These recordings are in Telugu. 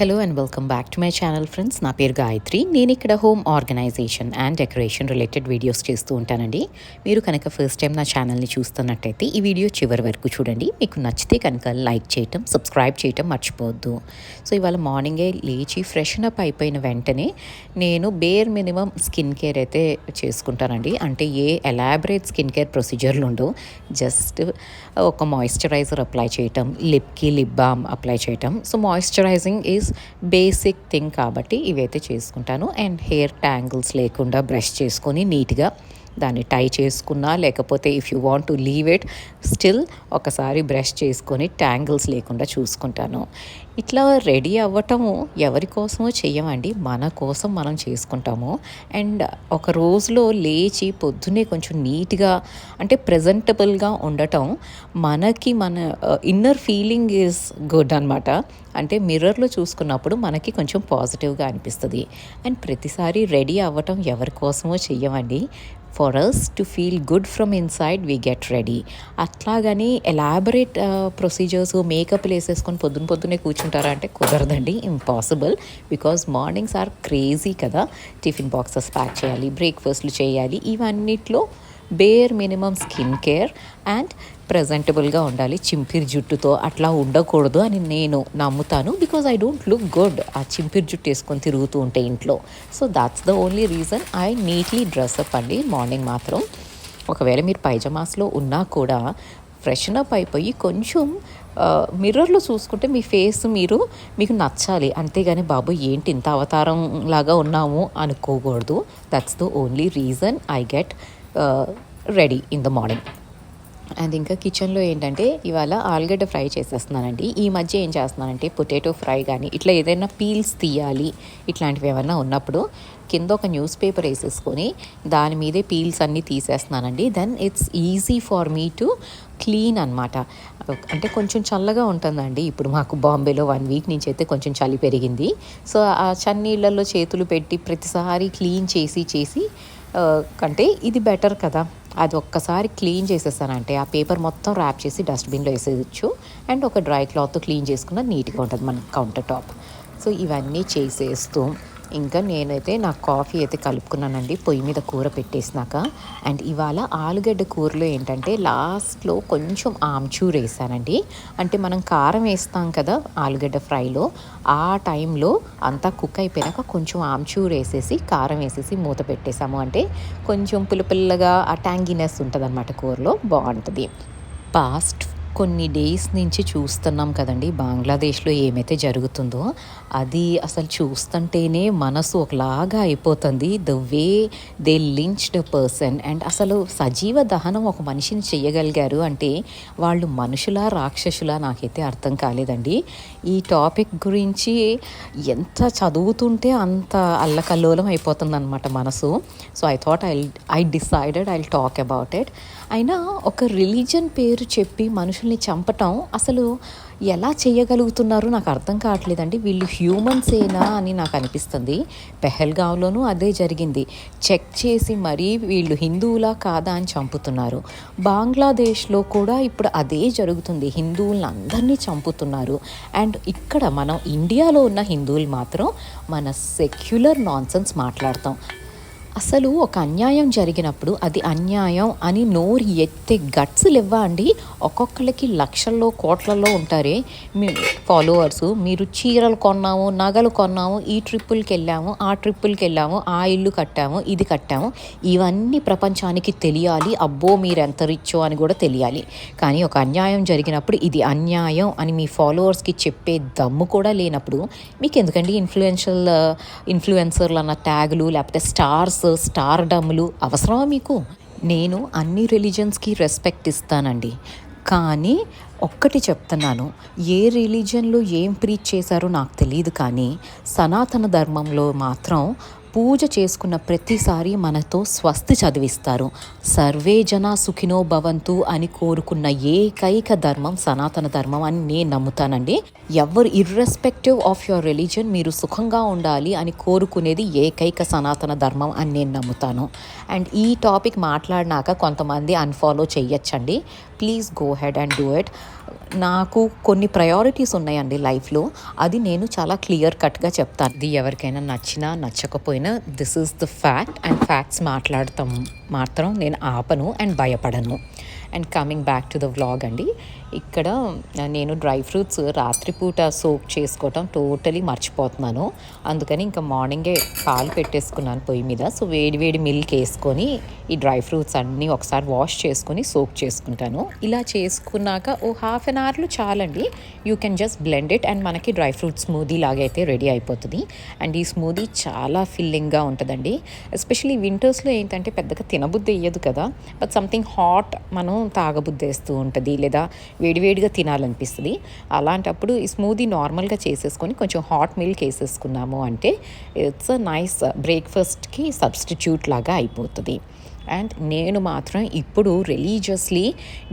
Hello and welcome back to my channel friends నా పేరు గాయత్రి. నేను ఇక్కడ home organisation and decoration related videos చేస్తూ ఉంటానండి. మీరు కనుక ఫస్ట్ టైం నా ఛానల్ని చూస్తున్నట్టయితే ఈ వీడియో చివరి వరకు చూడండి. మీకు నచ్చితే కనుక లైక్ చేయటం సబ్స్క్రైబ్ చేయటం మర్చిపోవద్దు. సో ఇవాళ మార్నింగే లేచి ఫ్రెషన్ అప్ అయిపోయిన వెంటనే నేను బేర్ మినిమం స్కిన్ కేర్ అయితే చేసుకుంటానండి. అంటే ఏ ఎలాబరేట్ స్కిన్ కేర్ ప్రొసీజర్లు ఉండవు. జస్ట్ ఒక మాయిశ్చరైజర్ అప్లై చేయటం లిప్కి లిప్ బామ్ అప్లై చేయటం. So moisturising is basic thing కాబట్టి ఇవైతే చేసుకుంటాను. అండ్ హెయిర్ ట్యాంగిల్స్ లేకుండా బ్రష్ చేసుకొని నీట్గా దాన్ని టై చేసుకున్నా లేకపోతే if you want to leave it still ఒకసారి బ్రష్ చేసుకొని ట్యాంగిల్స్ లేకుండా చూసుకుంటాను. ఇట్లా రెడీ అవ్వటము ఎవరి కోసమో చెయ్యమండి. మన కోసం మనం చేసుకుంటాము. అండ్ ఒక రోజులో లేచి పొద్దున్నే కొంచెం నీట్గా అంటే ప్రజెంటబుల్గా ఉండటం మనకి మన ఇన్నర్ ఫీలింగ్ ఈజ్ గుడ్ అనమాట అంటే మిర్రర్లో చూసుకున్నప్పుడు మనకి కొంచెం పాజిటివ్గా అనిపిస్తుంది. అండ్ ప్రతిసారి రెడీ అవ్వటం ఎవరి కోసమో చెయ్యమండి. For us to feel good from inside we get ready అట్లాగని elaborate procedures makeup వేసేసుకొని పొద్దున పొద్దునే కూర్చుంటారా అంటే కుదరదండి impossible because mornings are crazy కదా. టిఫిన్ బాక్సెస్ ప్యాక్ చేయాలి బ్రేక్ఫాస్ట్లు చేయాలి ఇవన్నిట్లో bare minimum skin care and ప్రజెంటబుల్గా ఉండాలి. చింపిరి జుట్టుతో అట్లా ఉండకూడదు అని నేను నమ్ముతాను. Because I don't look good ఆ చింపిరి జుట్టు వేసుకొని తిరుగుతూ ఉంటే ఇంట్లో. So that's the only reason I neatly dress up అండి. మార్నింగ్ మాత్రం. ఒకవేళ మీరు పైజమాస్లో ఉన్నా కూడా ఫ్రెషన్ అప్ అయిపోయి కొంచెం మిర్రర్లో చూసుకుంటే మీ ఫేస్ మీరు మీకు నచ్చాలి. అంతేగాని బాబు ఏంటి ఇంత అవతారం లాగా ఉన్నాము అనుకోకూడదు. That's the only reason I get ready in the morning and ఇంకా కిచెన్లో ఏంటంటే ఇవాళ ఆలుగడ్డ ఫ్రై చేసేస్తున్నానండి. ఈ మధ్య ఏం చేస్తున్నానంటే పొటాటో ఫ్రై కానీ ఇట్లా ఏదైనా పీల్స్ తీయాలి ఇట్లాంటివి ఏమైనా ఉన్నప్పుడు కింద ఒక న్యూస్ పేపర్ వేసేసుకొని దాని మీదే పీల్స్ అన్నీ తీసేస్తున్నానండి. Then it's easy for me to clean అనమాట అంటే కొంచెం చల్లగా ఉంటుందండి. ఇప్పుడు మాకు బాంబేలో వన్ వీక్ నుంచి అయితే కొంచెం చలి పెరిగింది. సో ఆ చన్నీళ్ళల్లో చేతులు పెట్టి ప్రతిసారి క్లీన్ చేసి చేసి కంటే ఇది బెటర్ కదా. అది ఒక్కసారి క్లీన్ చేసేసానంటే ఆ పేపర్ మొత్తం ర్యాప్ చేసి డస్ట్బిన్లో వేసేయచ్చు. అండ్ ఒక డ్రై క్లాత్ క్లీన్ చేసుకున్న నీట్గా ఉంటుంది మన కౌంటర్ టాప్ సో ఇవన్నీ చేసేస్తూ ఇంకా నేనైతే నా కాఫీ అయితే కలుపుకున్నానండి. పొయ్యి మీద కూర పెట్టేసినాక. అండ్ ఇవాళ ఆలుగడ్డ కూరలో ఏంటంటే లాస్ట్లో కొంచెం ఆమ్చూర్ వేసానండి. అంటే మనం కారం వేస్తాం కదా ఆలుగడ్డ ఫ్రైలో. ఆ టైంలో అంతా కుక్ అయిపోయాక కొంచెం ఆమ్చూర్ వేసేసి కారం వేసేసి మూత పెట్టేసాము. అంటే కొంచెం పుల్లపుల్లగా ఆ ట్యాంగినెస్ ఉంటుంది అనమాట కూరలో. బాగుంటుంది. పాస్ట్ కొన్ని డేస్ నుంచి చూస్తున్నాం కదండి. బంగ్లాదేశ్లో ఏమైతే జరుగుతుందో అది అసలు చూస్తుంటేనే మనసు ఒకలాగా అయిపోతుంది. The way they lynched person and అసలు సజీవ దహనం ఒక మనిషిని చేయగలిగారు అంటే వాళ్ళు మనుషులా రాక్షసులా నాకైతే అర్థం కాలేదండి. ఈ టాపిక్ గురించి ఎంత చదువుతుంటే అంత అల్లకల్లోలం అయిపోతుంది అనమాట మనసు. So I thought I I decided I talk about it అయినా ఒక రిలీజన్ పేరు చెప్పి మనుషుల్ని చంపటం అసలు ఎలా చేయగలుగుతున్నారు నాకు అర్థం కావట్లేదండి. వీళ్ళు హ్యూమన్సేనా అని నాకు అనిపిస్తుంది. పెహల్గావ్లోనూ అదే జరిగింది. చెక్ చేసి మరీ వీళ్ళు హిందువులా కాదా అని చంపుతున్నారు. బంగ్లాదేశ్లో కూడా ఇప్పుడు అదే జరుగుతుంది. హిందువులను అందరినీ చంపుతున్నారు. అండ్ ఇక్కడ మనం ఇండియాలో ఉన్న హిందువులు మాత్రం మన సెక్యులర్ నాన్సెన్స్ మాట్లాడతాం. అసలు ఒక అన్యాయం జరిగినప్పుడు అది అన్యాయం అని నోరు ఎత్తే గట్స్ ఇవ్వా అండి? ఒక్కొక్కరికి లక్షల్లో కోట్లలో ఉంటారే. మీ ఫాలోవర్స్ మీరు చీరలు కొన్నాము నగలు కొన్నాము ఈ ట్రిప్పులకి వెళ్ళాము ఆ ట్రిప్పులకి వెళ్ళాము ఆ ఇల్లు కట్టాము ఇది కట్టాము. ఇవన్నీ ప్రపంచానికి తెలియాలి. అబ్బో మీరు ఎంత రిచ్చో అని కూడా తెలియాలి. కానీ ఒక అన్యాయం జరిగినప్పుడు ఇది అన్యాయం అని మీ ఫాలోవర్స్కి చెప్పే దమ్ము కూడా లేనప్పుడు మీకు ఎందుకండి ఇన్ఫ్లుయెన్షియల్ ఇన్ఫ్లుయెన్సర్లు అన్న ట్యాగులు లేకపోతే స్టార్స్ స్టార్ డమ్లు అవసరమా మీకు? నేను అన్ని రిలీజన్స్కి రెస్పెక్ట్ ఇస్తానండి. కానీ ఒక్కటి చెప్తున్నాను ఏ రిలీజన్లో ఏం ప్రీచ్ చేశారో నాకు తెలియదు కానీ సనాతన ధర్మంలో మాత్రం పూజ చేసుకున్న ప్రతిసారి మనతో స్వస్తి చదివిస్తారు. సర్వే జన సుఖినో భవంతు అని కోరుకున్న ఏకైక ధర్మం సనాతన ధర్మం అని నేను నమ్ముతానండి. ఎవరు ఇర్రెస్పెక్టివ్ ఆఫ్ యువర్ రిలీజన్ మీరు సుఖంగా ఉండాలి అని కోరుకునేది ఏకైక సనాతన ధర్మం అని నేను నమ్ముతాను. అండ్ ఈ టాపిక్ మాట్లాడినాక కొంతమంది unfollow చెయ్యొచ్చండి. Please go ahead and do it. నాకు కొన్ని ప్రయారిటీస్ ఉన్నాయండి లైఫ్లో. అది నేను చాలా క్లియర్ కట్గా చెప్తాను. ఇది ఎవరికైనా నచ్చినా నచ్చకపోయినా this is the fact and facts మాట్లాడతాం మాత్రం నేను ఆపను అండ్ భయపడను. And coming back to the vlog అండి. ఇక్కడ నేను డ్రై ఫ్రూట్స్ రాత్రిపూట సోక్ చేసుకోవటం టోటలీ మర్చిపోతున్నాను. అందుకని ఇంకా మార్నింగే పాలు పెట్టేసుకున్నాను పొయ్యి మీద. సో వేడి వేడి మిల్క్ వేసుకొని ఈ డ్రై ఫ్రూట్స్ అన్నీ ఒకసారి వాష్ చేసుకొని సోక్ చేసుకుంటాను. ఇలా చేసుకున్నాక ఓ హాఫ్ అన్ అవర్లో చాలండి. You can just blend it and మనకి డ్రై ఫ్రూట్ స్మూదీ లాగా అయితే రెడీ అయిపోతుంది. అండ్ ఈ స్మూదీ చాలా ఫిల్లింగ్గా ఉంటుందండి. ఎస్పెషలీ వింటర్స్లో ఏంటంటే పెద్దగా తినబుద్ధి వేయదు కదా. బట్ సంథింగ్ హాట్ మనం తాగబుద్ధి వేస్తూ ఉంటుంది. లేదా వేడివేడిగా తినాలనిపిస్తుంది. అలాంటప్పుడు ఈ స్మూదీ నార్మల్గా చేసేసుకొని కొంచెం హాట్ మిల్క్ వేసేసుకున్నాము అంటే ఇట్స్ అ నైస్ బ్రేక్ఫాస్ట్కి సబ్స్టిట్యూట్ లాగా అయిపోతుంది. అండ్ నేను మాత్రం ఇప్పుడు రిలీజియస్లీ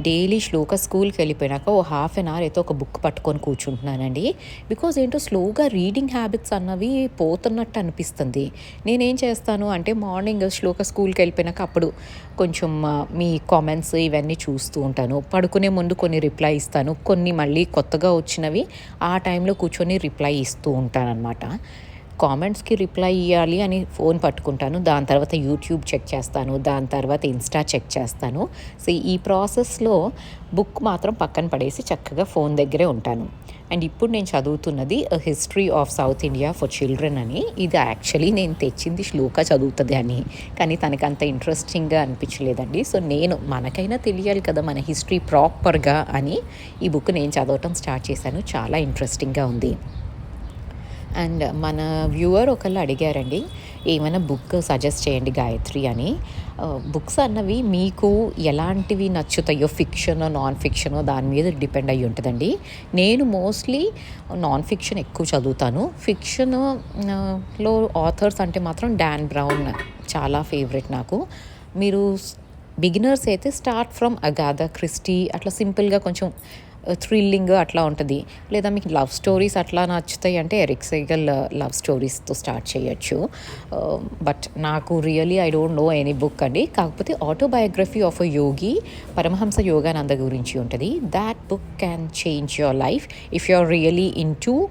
డైలీ శ్లోక స్కూల్కి వెళ్ళిపోయినాక ఓ హాఫ్ అన్ అవర్ అయితే ఒక బుక్ పట్టుకొని కూర్చుంటున్నానండి. బికాజ్ ఏంటో స్లోగా రీడింగ్ హ్యాబిట్స్ అన్నవి పోతున్నట్టు అనిపిస్తుంది. నేనేం చేస్తాను అంటే మార్నింగ్ శ్లోక స్కూల్కి వెళ్ళిపోయినాక అప్పుడు కొంచెం మీ కామెంట్స్ ఇవన్నీ చూస్తూ ఉంటాను. పడుకునే ముందు కొన్ని రిప్లై ఇస్తాను. కొన్ని మళ్ళీ కొత్తగా వచ్చినవి ఆ టైంలో కూర్చొని రిప్లై ఇస్తూ ఉంటానన్నమాట. కామెంట్స్కి రిప్లై ఇవ్వాలి అని ఫోన్ పట్టుకుంటాను. దాని తర్వాత యూట్యూబ్ చెక్ చేస్తాను. దాని తర్వాత ఇన్స్టా చెక్ చేస్తాను. సో ఈ ప్రాసెస్లో బుక్ మాత్రం పక్కన పడేసి చక్కగా ఫోన్ దగ్గరే ఉంటాను. అండ్ ఇప్పుడు నేను చదువుతున్నది history of South India for children అని. ఇది యాక్చువల్లీ నేను తెచ్చింది శ్లోక చదువుతుంది అని. కానీ తనకు అంత ఇంట్రెస్టింగ్గా అనిపించలేదండి. సో నేను మనకైనా తెలియాలి కదా మన హిస్టరీ ప్రాపర్గా అని ఈ బుక్ నేను చదవటం స్టార్ట్ చేశాను. చాలా ఇంట్రెస్టింగ్గా ఉంది. అండ్ మన వ్యూవర్ ఒకళ్ళు అడిగారండి ఏమైనా బుక్ సజెస్ట్ చేయండి గాయత్రి అని. బుక్స్ అన్నవి మీకు ఎలాంటివి నచ్చుతాయో ఫిక్షన్ నాన్ ఫిక్షన్ దాని మీద డిపెండ్ అయ్యి ఉంటుందండి. నేను మోస్ట్లీ నాన్ ఫిక్షన్ ఎక్కువ చదువుతాను. ఫిక్షన్లో ఆథర్స్ అంటే మాత్రం డాన్ బ్రౌన్ చాలా ఫేవరెట్ నాకు. మీరు బిగినర్స్ అయితే స్టార్ట్ ఫ్రమ్ అగాథ క్రిస్టీ అట్లా సింపుల్గా కొంచెం థ్రిల్లింగ్ అట్లా ఉంటుంది. లేదా మీకు లవ్ స్టోరీస్ అట్లా నచ్చుతాయి అంటే ఎరిక్ సైగల్ uh, లవ్ స్టోరీస్తో స్టార్ట్ చేయొచ్చు. Uh, బట్ నాకు really I don't know any book అండి. కాకపోతే autobiography of a yogi Paramahansa Yogananda గురించి ఉంటుంది. That book can change your life if you are really into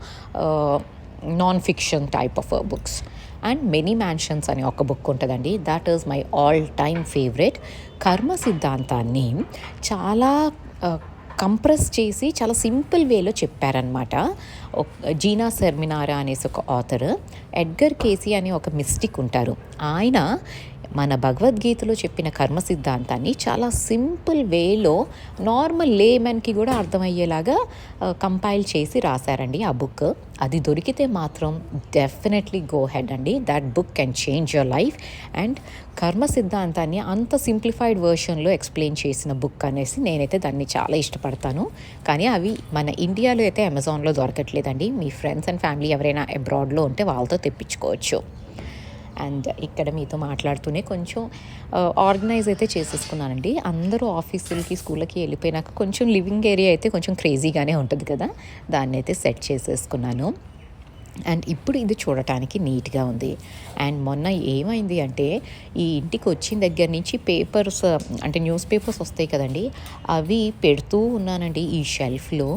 non fiction type of books and many mansions అనే ఒక బుక్ ఉంటుందండి. That is my all time favourite కర్మ సిద్ధాంతాన్ని చాలా uh, కంప్రెస్ చేసి చాలా సింపుల్ వేలో చెప్పారనమాట జీనా శర్మినారా అనేసి ఒక ఆథర్ ఎడ్గర్ కేసీ అనే ఒక మిస్టిక్ ఉంటారు. ఆయన మన భగవద్గీతలో చెప్పిన కర్మ సిద్ధాంతాన్ని చాలా సింపుల్ వేలో నార్మల్ లేమెన్కి కూడా అర్థమయ్యేలాగా కంపైల్ చేసి రాశారండి ఆ బుక్. అది దొరికితే మాత్రం డెఫినెట్లీ గో హెడ్ అండి. That book can change your life and కర్మ సిద్ధాంతాన్ని అంత సింప్లిఫైడ్ వర్షన్లో ఎక్స్ప్లెయిన్ చేసిన బుక్ అనేసి నేనైతే దాన్ని చాలా ఇష్టపడతాను. కానీ అవి మన ఇండియాలో అయితే అమెజాన్లో దొరకట్లేదండి. మీ ఫ్రెండ్స్ అండ్ ఫ్యామిలీ ఎవరైనా అబ్రాడ్లో ఉంటే వాళ్ళతో తెప్పించుకోవచ్చు. అండ్ ఇక్కడ మీతో మాట్లాడుతూనే కొంచెం ఆర్గనైజ్ అయితే చేసేసుకున్నానండి. అందరూ ఆఫీసులకి స్కూళ్ళకి వెళ్ళిపోయినాక కొంచెం లివింగ్ ఏరియా అయితే కొంచెం క్రేజీగానే ఉంటుంది కదా. దాన్ని అయితే సెట్ చేసేసుకున్నాను. అండ్ ఇప్పుడు ఇది చూడటానికి నీట్గా ఉంది. అండ్ మొన్న ఏమైంది అంటే ఈ ఇంటికి వచ్చిన దగ్గర నుంచి పేపర్స్ అంటే న్యూస్ పేపర్స్ వస్తాయి కదండి అవి పెడుతూ ఉన్నానండి ఈ షెల్ఫ్లో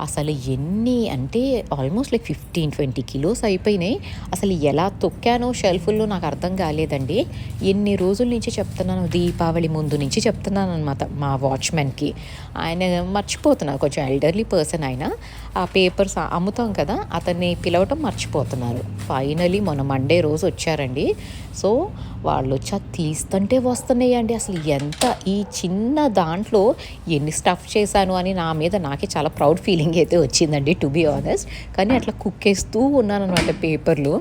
అసలు ఎన్ని అంటే almost like fifteen twenty kilos అయిపోయినాయి. అసలు ఎలా తొక్కానో షెల్ఫుల్లో నాకు అర్థం కాలేదండి. ఎన్ని రోజుల నుంచి చెప్తున్నాను దీపావళి ముందు నుంచి చెప్తున్నాను అనమాట మా వాచ్మెన్కి ఆయన మర్చిపోతున్నారు కొంచెం ఎల్డర్లీ పర్సన్ ఆయన. ఆ పేపర్స్ అమ్ముతాం కదా అతన్ని పిలవటం మర్చిపోతున్నారు. ఫైనలీ మొన్న మండే రోజు వచ్చారండి. సో వాళ్ళు వచ్చి అది తీస్తుంటే వస్తున్నాయండి. అసలు ఎంత ఈ చిన్న దాంట్లో ఎన్ని స్టఫ్ చేశాను అని నా మీద నాకే చాలా ప్రౌడ్ ఫీలింగ్ అయితే వచ్చిందండి టు బీ ఆనెస్ట్ కానీ అట్లా కుక్కేస్తూ ఉన్నాను అనమాట పేపర్లు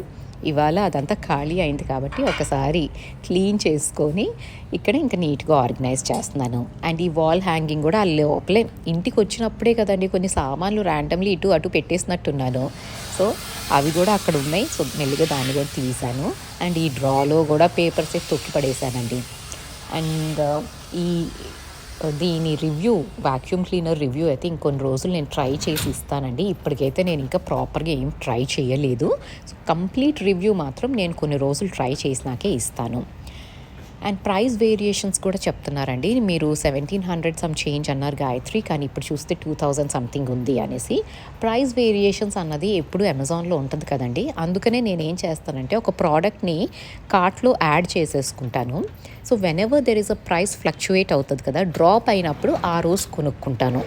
ఇవాళ అదంతా ఖాళీ అయింది కాబట్టి ఒకసారి క్లీన్ చేసుకొని ఇక్కడ ఇంకా నీట్గా ఆర్గనైజ్ చేస్తున్నాను. అండ్ ఈ వాల్ హ్యాంగింగ్ కూడా ఆ లోపలే ఇంటికి వచ్చినప్పుడే కదండి కొన్ని సామాన్లు ర్యాండమ్లీ ఇటు అటు పెట్టేసినట్టున్నాను. సో అవి కూడా అక్కడ ఉన్నాయి. సో మెల్లిగా దాన్ని కూడా తీసాను. అండ్ ఈ డ్రాలో కూడా పేపర్స్ తొక్కి పడేసానండి. అండ్ ఈ Uh, దీని రివ్యూ వాక్యూమ్ క్లీనర్ రివ్యూ అయితే ఇంకొన్ని రోజులు నేను ట్రై చేసి ఇస్తానండి. ఇప్పటికైతే నేను ఇంకా ప్రాపర్గా ఏం ట్రై చేయలేదు. సో కంప్లీట్ రివ్యూ మాత్రం నేను కొన్ని రోజులు ట్రై చేసినాకే ఇస్తాను. అండ్ ప్రైస్ వేరియేషన్స్ కూడా చెప్తున్నారండి. మీరు సెవెంటీన్ హండ్రెడ్ సమ్ చేంజ్ అన్నారు గాయత్రి కానీ ఇప్పుడు చూస్తే టూ థౌజండ్ సంథింగ్ ఉంది అనేసి. ప్రైస్ వేరియేషన్స్ అన్నది ఎప్పుడు అమెజాన్లో ఉంటుంది కదండి. అందుకనే నేను ఏం చేస్తానంటే ఒక ప్రోడక్ట్ని కార్ట్లో యాడ్ చేసేసుకుంటాను. So whenever there is a price fluctuate అవుతుంది కదా డ్రాప్ అయినప్పుడు ఆ రోజు కొనుక్కుంటాను.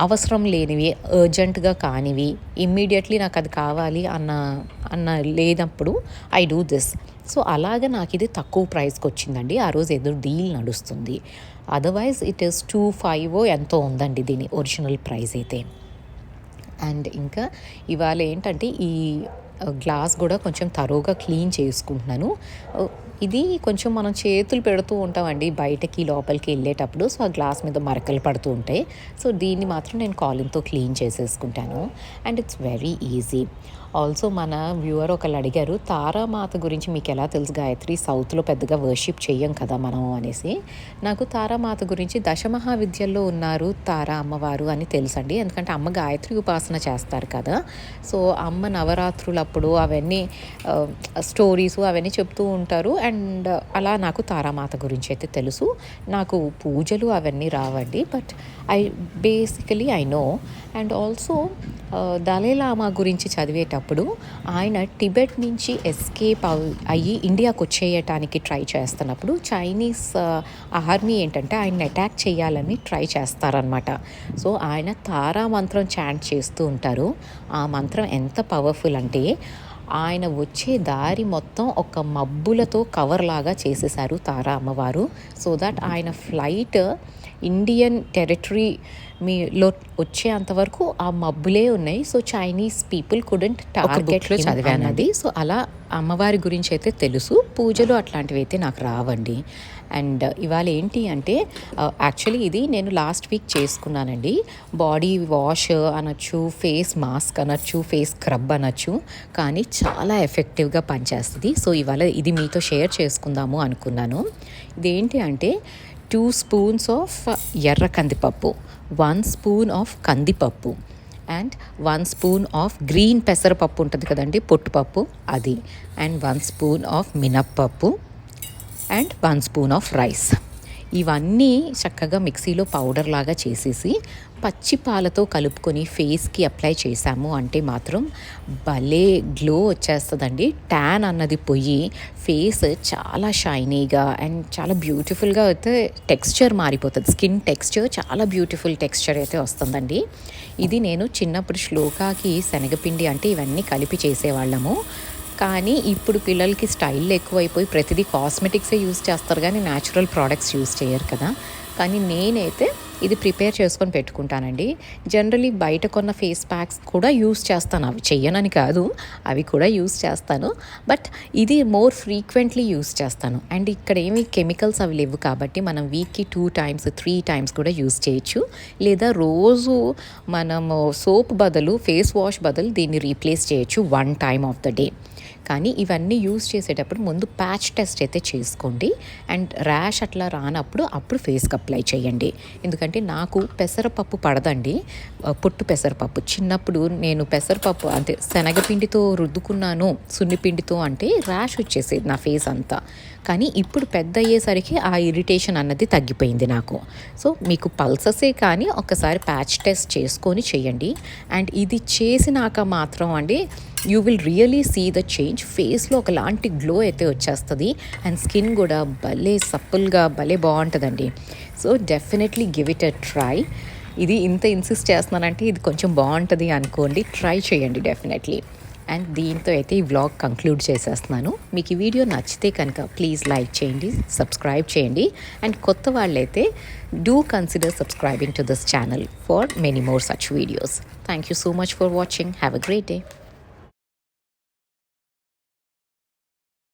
అవసరం లేనివి అర్జెంట్గా కానివి ఇమ్మీడియట్లీ నాకు అది కావాలి అన్న అన్న లేనప్పుడు ఐ డూ దిస్ సో అలాగే నాకు ఇది తక్కువ ప్రైస్కి వచ్చిందండి. ఆ రోజు ఏదో డీల్ నడుస్తుంది. Otherwise it is two five ఎంతో ఉందండి దీని ఒరిజినల్ ప్రైస్ అయితే. అండ్ ఇంకా ఇవాళ ఏంటంటే ఈ uh, గ్లాస్ కూడా కొంచెం తరోగా క్లీన్ చేసుకుంటున్నాను. Uh, ఇది కొంచెం మనం చేతులు పెడుతూ ఉంటామండి బయటకి లోపలికి వెళ్ళేటప్పుడు. సో ఆ గ్లాస్ మీద మరకలు పడుతూ ఉంటాయి. సో దీన్ని మాత్రం నేను కాలింగ్తో క్లీన్ చేసేసుకుంటాను. And it's very easy. Also మన వ్యూవర్ ఒకళ్ళు అడిగారు తారామాత గురించి మీకు ఎలా తెలుసు గాయత్రి? సౌత్లో పెద్దగా వర్షిప్ చేయం కదా మనం అనేసి. నాకు తారామాత గురించి దశమహావిద్యల్లో ఉన్నారు తారా అమ్మవారు అని తెలుసండి. ఎందుకంటే అమ్మ గాయత్రి ఉపాసన చేస్తారు కదా. సో అమ్మ నవరాత్రులప్పుడు అవన్నీ స్టోరీస్ అవన్నీ చెప్తూ ఉంటారు. అండ్ అలా నాకు తారామాత గురించి అయితే తెలుసు. నాకు పూజలు అవన్నీ రావండి but I basically I know. And also Dalai Lama గురించి చదివేటప్పుడు ఆయన టిబెట్ నుంచి ఎస్కేప్ అయ్యి ఇండియాకు వచ్చేయటానికి ట్రై చేస్తున్నప్పుడు చైనీస్ ఆర్మీ ఏంటంటే ఆయన అటాక్ చేయాలని ట్రై చేస్తారనమాట సో ఆయన తారా మంత్రం చాంట్ చేస్తూ ఉంటారు. ఆ మంత్రం ఎంత పవర్ఫుల్ అంటే ఆయన వచ్చే దారి మొత్తం ఒక మబ్బులతో కవర్ లాగా చేసేసారు తారా అమ్మవారు. సో దట్ ఆయన ఫ్లైట్ ఇండియన్ టెరిటరీ మీలో వచ్చే అంతవరకు ఆ మబ్బులే ఉన్నాయి. సో చైనీస్ పీపుల్ కుడెంట్ టార్గెట్లో చదివానది సో అలా అమ్మవారి గురించి అయితే తెలుసు. పూజలు అట్లాంటివి అయితే నాకు రావండి. అండ్ ఇవాళ ఏంటి అంటే యాక్చువల్లీ ఇది నేను లాస్ట్ వీక్ చేసుకున్నానండి. బాడీ వాష్ అనొచ్చు ఫేస్ మాస్క్ అనొచ్చు ఫేస్ స్క్రబ్ అనొచ్చు కానీ చాలా ఎఫెక్టివ్గా పనిచేస్తుంది. సో ఇవాళ ఇది మీతో షేర్ చేసుకుందాము అనుకున్నాను. ఇదేంటి అంటే టూ స్పూన్స్ ఆఫ్ ఎర్ర కందిపప్పు వన్ స్పూన్ ఆఫ్ కందిపప్పు and one spoon of green పెసరపప్పు ఉంటుంది కదండి పొట్టుపప్పు అది అండ్ వన్ స్పూన్ ఆఫ్ మినప్పప్పు. And one spoon of rice. ఇవన్నీ చక్కగా మిక్సీలో పౌడర్ లాగా చేసేసి పచ్చి పాలతో కలుపుకొని ఫేస్కి అప్లై చేసాము అంటే మాత్రం భలే గ్లో వచ్చేస్తుందండి. ట్యాన్ అన్నది పోయి ఫేస్ చాలా షైనీగా అండ్ చాలా బ్యూటిఫుల్గా అయితే టెక్స్చర్ మారిపోతుంది. స్కిన్ టెక్స్చర్ చాలా బ్యూటిఫుల్ టెక్స్చర్ అయితే వస్తుందండి. ఇది నేను చిన్నప్పుడు శ్లోకాకి శనగపిండి అంటే ఇవన్నీ కలిపి చేసేవాళ్ళము. కానీ ఇప్పుడు పిల్లలకి స్టైల్ ఎక్కువైపోయి ప్రతిదీ కాస్మెటిక్సే యూస్ చేస్తారు కానీ న్యాచురల్ ప్రోడక్ట్స్ యూస్ చేయరు కదా. కానీ నేనైతే ఇది ప్రిపేర్ చేసుకొని పెట్టుకుంటానండి. జనరలీ బయట కొన్న ఫేస్ ప్యాక్స్ కూడా యూస్ చేస్తాను. అవి చెయ్యనని కాదు అవి కూడా యూస్ చేస్తాను. బట్ ఇది మోర్ ఫ్రీక్వెంట్లీ యూస్ చేస్తాను. అండ్ ఇక్కడ ఏమి కెమికల్స్ అవి లేవు కాబట్టి మనం వీక్కి టూ టైమ్స్ త్రీ టైమ్స్ కూడా యూస్ చేయొచ్చు. లేదా రోజు మనము సోప్ బదులు ఫేస్ వాష్ బదులు దీన్ని రీప్లేస్ చేయొచ్చు one time of the day. కానీ ఇవన్నీ యూస్ చేసేటప్పుడు ముందు ప్యాచ్ టెస్ట్ అయితే చేసుకోండి. అండ్ ర్యాష్ అట్లా రానప్పుడు అప్పుడు ఫేస్కి అప్లై చేయండి. ఎందుకంటే నాకు పెసరపప్పు పడదండి. పొట్టు పెసరపప్పు. చిన్నప్పుడు నేను పెసరపప్పు అంటే శనగపిండితో రుద్దుకున్నాను సున్నిపిండితో అంటే ర్యాష్ వచ్చేసేది నా ఫేస్ అంతా. కానీ ఇప్పుడు పెద్ద అయ్యేసరికి ఆ ఇరిటేషన్ అన్నది తగ్గిపోయింది నాకు. సో మీకు పల్ససే కానీ ఒకసారి ప్యాచ్ టెస్ట్ చేసుకొని చేయండి. అండ్ ఇది చేసినాక మాత్రం అండి you will really see the change. ఫేస్లో ఒకలాంటి గ్లో అయితే వచ్చేస్తుంది. అండ్ స్కిన్ కూడా భలే సప్పుల్గా భలే బాగుంటుందండి. So definitely give it a try. ఇది ఇంత ఇన్సిస్ట్ చేస్తున్నానంటే ఇది కొంచెం బాగుంటుంది అనుకోండి ట్రై చేయండి డెఫినెట్లీ. అండ్ దీంతో అయితే ఈ వ్లాగ్ కంక్లూడ్ చేసేస్తున్నాను. మీకు ఈ వీడియో నచ్చితే కనుక ప్లీజ్ లైక్ చేయండి సబ్స్క్రైబ్ చేయండి. అండ్ కొత్త వాళ్ళైతే do consider subscribing to this channel for many more such videos thank you so much for watching have a great day